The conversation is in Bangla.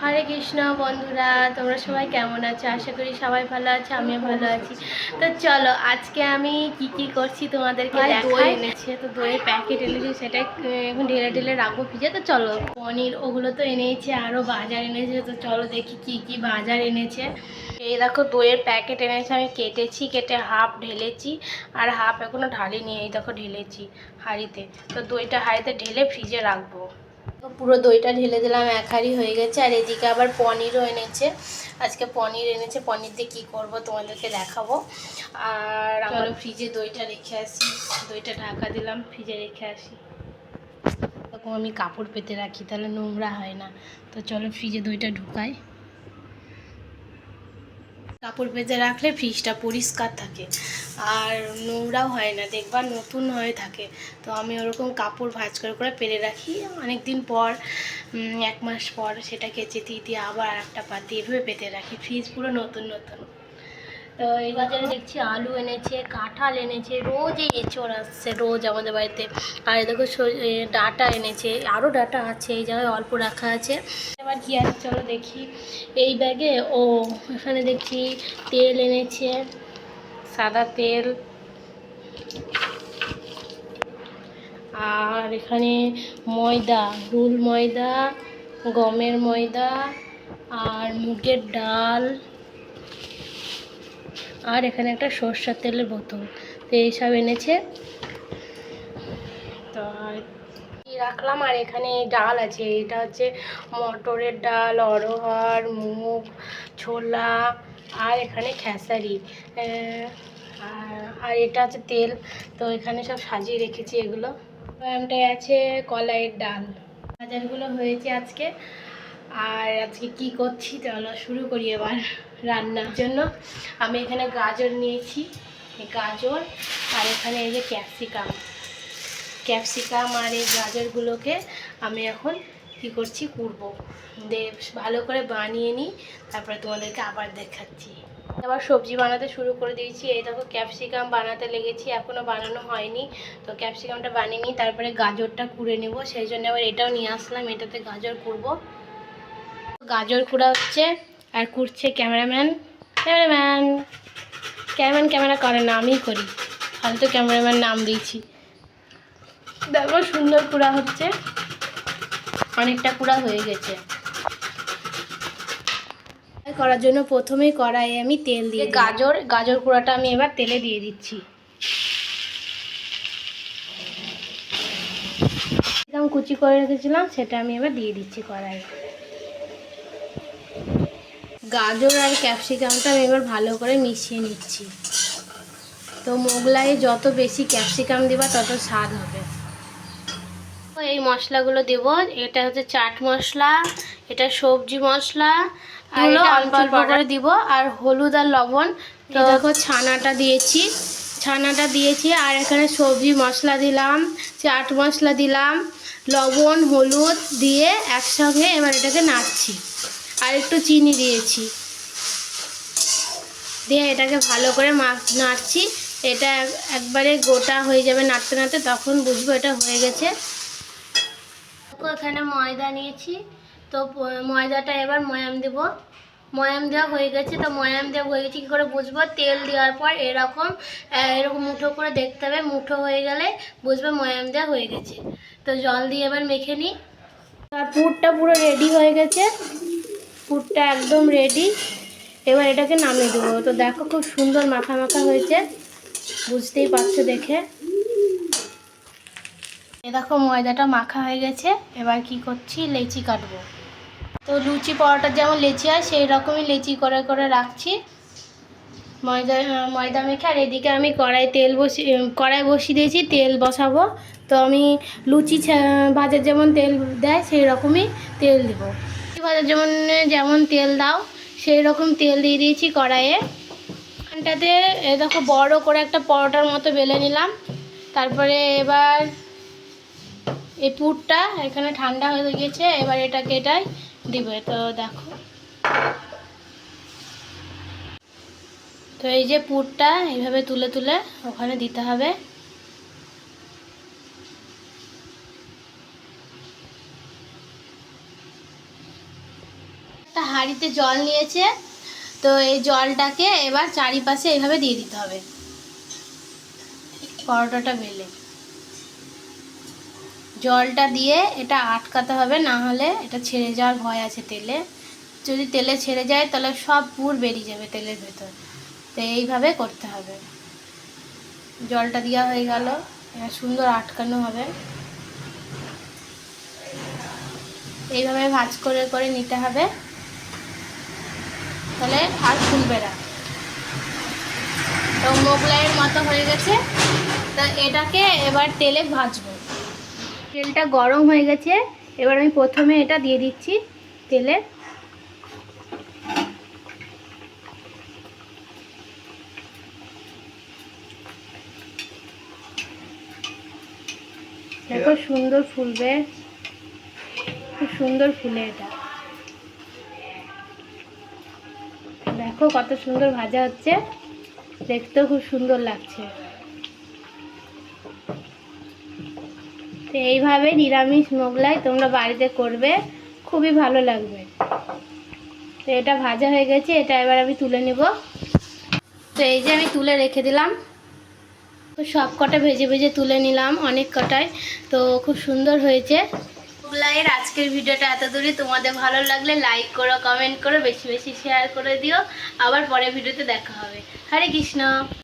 হরে কৃষ্ণ বন্ধুরা তোমরা সবাই কেমন আছো? আশা করি সবাই ভালো আছে আমিও ভালো আছি। তো চলো আজকে আমি কি কি করছি তোমাদেরকে দই এনেছে তো দইয়ের প্যাকেট এনেছে সেটা এখন ঢেলে ঢেলে রাখব ফ্রিজে। তো চলো পনির ওগুলো তো এনেছে আরও বাজার এনেছে তো চলো দেখি কি কি বাজার এনেছে। এই দেখো দইয়ের প্যাকেট এনেছে আমি কেটেছি কেটে হাফ ঢেলেছি আর হাফ এখনও ঢালিনি এই দেখো ঢেলেছি হাঁড়িতে। তো দইটা হাঁড়িতে ঢেলে ফ্রিজে রাখব। পুরো দইটা ঢেলে দিলাম এক হাঁড়ি হয়ে গেছে। আর এদিকে আবার পনিরও এনেছে। আজকে পনির এনেছে। পনির দিয়ে কী করব তোমাদেরকে দেখাবো। আর আমার ফ্রিজে দইটা রেখে আসি। দইটা ঢাকা দিলাম ফ্রিজে রেখে আসি। এরকম আমি কাপড় পেতে রাখি তাহলে নোংরা হয় না। তো চলো ফ্রিজে দইটা ঢুকাই। কাপড় বেঁধে রাখলে ফ্রিজটা পরিষ্কার থাকে। আর নোংরাও হয় না দেখবার নতুন হয়ে থাকে। তো আমি ওরকম কাপড় ভাঁজ করে করে পেরে রাখি। অনেক দিন পর এক মাস পর সেটা কেচে দিয়ে দিয়ে আবার একটা পাতি এভাবে পেতে রাখি। ফ্রিজ পুরো নতুন নতুন। তো এই বাজারে দেখছি আলু এনেছে, কাঁঠাল এনেছে রোজ এই এঁচড় আসছে রোজ আমাদের বাড়িতে। আর দেখো ডাঁটা এনেছে আরও ডাঁটা আছে, এই জায়গায় অল্প রাখা আছে। এবার কি আছে চলো দেখি। এই ব্যাগে ও, এখানে দেখছি তেল এনেছে, সাদা তেল। আর এখানে ময়দা রুল ময়দা, গমের ময়দা, আর মুগের ডাল। আর এখানে একটা সর্ষের তেলের বোতল। তো এইসব এনেছে। তো রাখলাম? আর এখানে ডাল আছে। এটা হচ্ছে মটরের ডাল অরহর মুগ, ছোলা আর এখানে খেসারি। আর- এটা আছে তেল। তো এখানে সব সাজিয়ে রেখেছি এগুলো। বয়ামটায় আছে কলাইয়ের ডাল। বাজারগুলো হয়েছে আজকে। আর আজকে কি করছি? চলো শুরু করি এবার। রান্নার জন্য। আমি এখানে গাজর নিয়েছি গাজর আর এখানে এই যে ক্যাপসিকাম। ক্যাপসিকাম আর এই গাজরগুলোকে আমি এখন কি করছি, কুড়বো। দিয়ে ভালো করে বানিয়ে নিই, তারপরে তোমাদেরকে আবার দেখাচ্ছি। আবার সবজি বানাতে শুরু করে দিয়েছি। এই দেখো ক্যাপসিকাম বানাতে লেগেছি এখনও বানানো হয়নি। তো ক্যাপসিকামটা বানিয়ে নিই, তারপরে গাজরটা কুড়ে নেব। সেই জন্য আবার এটাও নিয়ে আসলাম, এটাতে গাজর কুড়বো। গাজর কুড়া হচ্ছে আর কুড়ছে ক্যামেরাম্যান। ক্যামেরাম্যান ক্যামেরাম্যান ক্যামেরা করে না আমিই করি। ফালতু ক্যামেরাম্যান নাম দিয়েছি। দেখো সুন্দর কুড়া হচ্ছে। অনেকটা কুড়া হয়ে গেছে। করার জন্য প্রথমেই কড়াইয়ে আমি তেল দিয়ে গাজর গাজর কুড়াটা আমি এবার তেলে দিয়ে দিচ্ছি। একদম কুচি করে রেখেছিলাম সেটা আমি এবার দিয়ে দিচ্ছি কড়াইয়ে। গাজর আর ক্যাপসিকামটা আমি এবার ভালো করে মিশিয়ে নিচ্ছি। তো মোগলাই যত বেশি ক্যাপসিকাম দিবা তত স্বাদ হবে। তো এই মশলাগুলো দেব। এটা হচ্ছে চাট মশলা এটা সবজি মশলা আর অল্প অল্প অল্প করে দিব। আর হলুদ আর লবণ। তো দেখো ছানাটা দিয়েছি। ছানাটা দিয়েছি আর এখানে সবজি মশলা দিলাম চাট মশলা দিলাম লবণ হলুদ দিয়ে একসঙ্গে এবার এটাকে নাড়ছি। আর একটু চিনি দিয়েছি। দিয়ে এটাকে ভালো করে নাড়ছি। এটা এক- একবারে গোটা হয়ে যাবে নাড়তে নাড়তে, তখন বুঝব এটা হয়ে গেছে। এখানে ময়দা নিয়েছি। তো ময়দাটা এবার ময়াম দেব। ময়াম দেওয়া হয়ে গেছে। তো ময়াম দেওয়া হয়ে গেছে, কী করে বুঝব? তেল দেওয়ার পর এরকম এরকম মুঠো করে দেখতে হবে। মুঠো হয়ে গেলে বুঝবে ময়াম দেওয়া হয়ে গেছে। তো জল দিয়ে এবার মেখে নিই। আর পুরটা পুরো রেডি হয়ে গেছে। পুরটা একদম রেডি এবার এটাকে নামিয়ে দেবো। তো দেখো খুব সুন্দর মাখা মাখা হয়েছে। বুঝতেই পারছ দেখে। এ দেখো ময়দাটা মাখা হয়ে গেছে। এবার কি করছি? লেচি কাটবো। তো লুচি পরোটার যেমন লেচি হয় সেই রকমই লেচি করে করে রাখছি। ময়দা ময়দা মেখে, আর এদিকে আমি কড়াই তেল বসি কড়াই বসিয়ে দিয়েছি, তেল বসাবো। তো আমি লুচি ভাজার যেমন তেল দেয় সেই রকমই তেল দিব। ভাজার যেমন যেমন তেল দাও, সেই রকম তেল দিয়ে দিয়েছি কড়াইয়ে। এখানটাতে, এ দেখো, বড় করে একটা পরোটার মতো বেলে নিলাম। তারপরে এবার এই পুরটা এখানে ঠান্ডা হয়ে গিয়েছে, এবার এটাকে এটাই দিবে। তো দেখো। তো এই যে পুরটা এইভাবে তুলে তুলে ওখানে দিতে হবে। একটা হাঁড়িতে জল নিয়েছে, তো এই জলটাকে এবার চারিপাশে এইভাবে দিয়ে দিতে হবে। পরোটাটা বেলে। জলটা দিয়ে এটা আটকাতে হবে, না হলে এটা ছেড়ে যাওয়ার ভয় আছে তেলে। যদি তেলে ছেড়ে যায়, তাহলে সব পুর বেরিয়ে যাবে তেলের ভেতর। তো এইভাবে করতে হবে। জলটা দেওয়া হয়ে গেল। সুন্দর আটকানো হবে। এইভাবে ভাজ করে করে নিতে হবে। তাহলে আর ফুলবে না। তো মোগলাইয়ের মতো হয়ে গেছে। তা এটাকে এবার তেলে ভাজবো। তেলটা গরম হয়ে গেছে। এবার আমি প্রথমে এটা দিয়ে দিচ্ছি তেলে। দেখো সুন্দর ফুলবে। খুব সুন্দর ফুলে এটা। দেখো কত সুন্দর ভাজা হচ্ছে। দেখতেও খুব সুন্দর লাগছে। তো এইভাবে নিরামিষ মোগলাই তোমরা বাড়িতে করবে, খুবই ভালো লাগবে। তো এটা ভাজা হয়ে গেছে, এটা এবার আমি তুলে নেব। তো এই যে আমি তুলে রেখে দিলাম। সব কটা ভেজে ভেজে তুলে নিলাম অনেক কটায়। তো খুব সুন্দর হয়েছে। মোগলাইয়ের আজকের ভিডিওটা এত দূরে তোমাদের ভালো লাগলে লাইক করো কমেন্ট করো, বেশি বেশি শেয়ার করে দিও। আবার পরের ভিডিওতে দেখা হবে। হরে কৃষ্ণ।